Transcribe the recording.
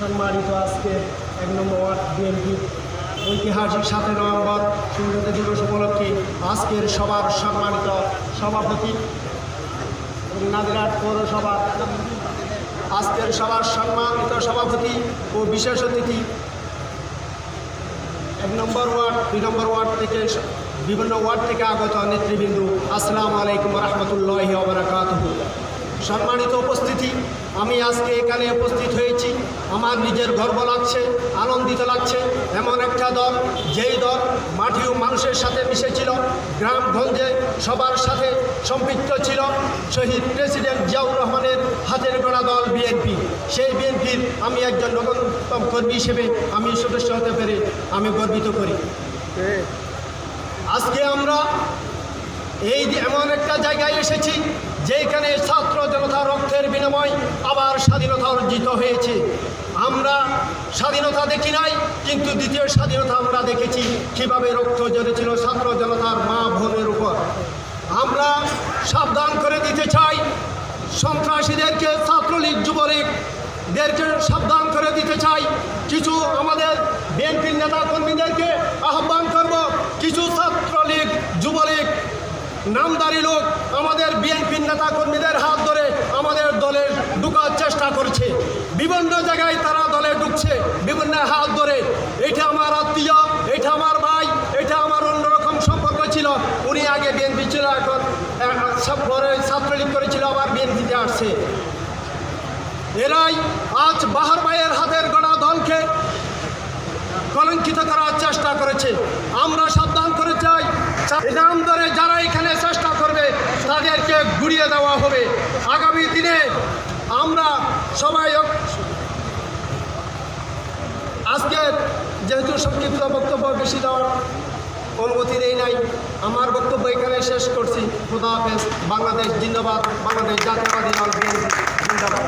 সম্মানিত আজকে এক নম্বর ওয়ার্ড বিএনপি। ঐতিহাসিক সাতই নভেম্বর স্বাধীনতা দিবস উপলক্ষে আজকের সবার সম্মানিত সভাপতি নাদিরাট পৌরসভার আজকের সবার সম্মানিত সভাপতি ও বিশেষ অতিথি। এক নম্বর ওয়ার্ড, দুই নম্বর ওয়ার্ড থেকে বিভিন্ন ওয়ার্ড থেকে আগত নেতৃবৃন্দ, আসসালামু আলাইকুম রহমতুল্লাহ ওবরাকাত সম্মানিত উপস্থিতি, আমি আজকে এখানে উপস্থিত হয়েছি। আমার নিজের গর্ব লাগছে, আনন্দিত লাগছে। এমন একটা দল, যেই দল মাটি ও মানুষের সাথে মিশেছিল, গ্রামগঞ্জে সবার সাথে সম্পৃক্ত ছিল। শহীদ প্রেসিডেন্ট জিয়াউর রহমানের হাতের গড়া দল বিএনপি। সেই বিএনপির আমি একজন নবীনতম কর্মী হিসেবে আমি সদস্য হতে পেরে আমি গর্বিত করি। আজকে আমরা এই এমন একটা জায়গায় এসেছি, যেখানে ছাত্র জনতা রক্তের বিনিময় আবার স্বাধীনতা অর্জিত হয়েছে। আমরা স্বাধীনতা দেখি নাই, কিন্তু দ্বিতীয় স্বাধীনতা আমরা দেখেছি কীভাবে রক্ত ঝরেছিল ছাত্র জনতার মা বোনের উপর। আমরা সাবধান করে দিতে চাই, সন্ত্রাসীদেরকে, ছাত্রলীগ, যুবলীগদেরকে সাবধান করে দিতে চাই। কিছু আমাদের বিএনপির নেতা কর্মীদেরকে আহ্বান করব কিছু ছাত্রলীগ যুবলীগ নামদারি লোক আমাদের বিএনপির নেতা কর্মীদের হাত ধরে আমাদের দলে ঢুকার চেষ্টা করছে। বিভিন্ন জায়গায় তারা দলে ঢুকছে, বিভিন্ন হাত ধরে। এটা আমার আত্মীয়, এটা আমার ভাই, এটা আমার অন্যরকম সম্পর্ক ছিল। উনি আগে বিএনপি ছিল, এখন পরে ছাত্রলীগ করেছিল, আবার বিএনপিতে আসছে। এরাই আজ বাহার ভাইয়ের হাতের গড়া দলকে কলঙ্কিত করার চেষ্টা করেছে। আমরা সাবধান করে চাই। নাম ধরে যারা এখানে চেষ্টা করবে গুড়িয়ে দেওয়া হবে। আগামী দিনে আমরা সবাই আজকের আজকে যেহেতু সংক্ষিপ্ত বক্তব্য বেশি দেওয়ার অনুমতি নেই নাই, আমার বক্তব্য এখানে শেষ করছি। খোদা হাফেজ, বাংলাদেশ জিন্দাবাদ, বাংলাদেশ জাতীয়বাদী দল। জিন্দাবাদ